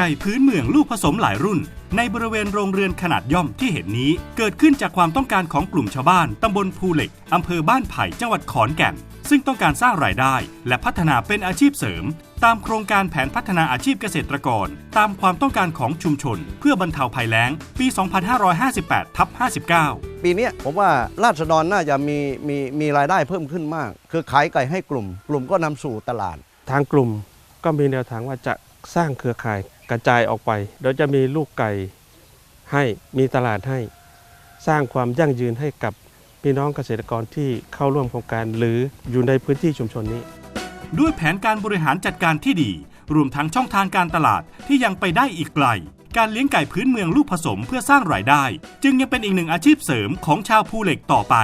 ไก่พื้นเมืองลูกผสมหลายรุ่น ในบริเวณโรงเรือนขนาดย่อมที่เห็นนี้ เกิดขึ้นจากความต้องการของกลุ่มชาวบ้านตำบลภูเหล็กอำเภอบ้านไผ่จังหวัดขอนแก่น ซึ่งต้องการสร้างรายได้ และพัฒนาเป็นอาชีพเสริม ตามโครงการแผนพัฒนาอาชีพเกษตรกร ตามความต้องการของชุมชน เพื่อบรรเทาภัยแล้ง ปี 2558ทับ59 ปีเนี้ยผมว่าราษฎรน่าจะมีมีมีรายได้เพิ่มขึ้นมาก คือขายไก่ให้กลุ่ม กลุ่มก็นำสู่ตลาดทางกลุ่ม ก็มีแนวทางว่าจะสร้างเครือข่ายกระจายออกไป โดยจะมีลูกไก่ให้มีตลาดให้ สร้างความยั่งยืนให้กับพี่น้องเกษตรกรที่เข้าร่วมโครงการหรืออยู่ในพื้นที่ชุมชนนี้ ด้วยแผนการบริหารจัดการที่ดี รวมทั้งช่องทางการตลาดที่ยังไปได้อีกไกล การเลี้ยงไก่พื้นเมืองลูกผสมเพื่อสร้างรายได้ จึงยังเป็นอีกหนึ่งอาชีพเสริมของชาวภูเหล็กต่อไป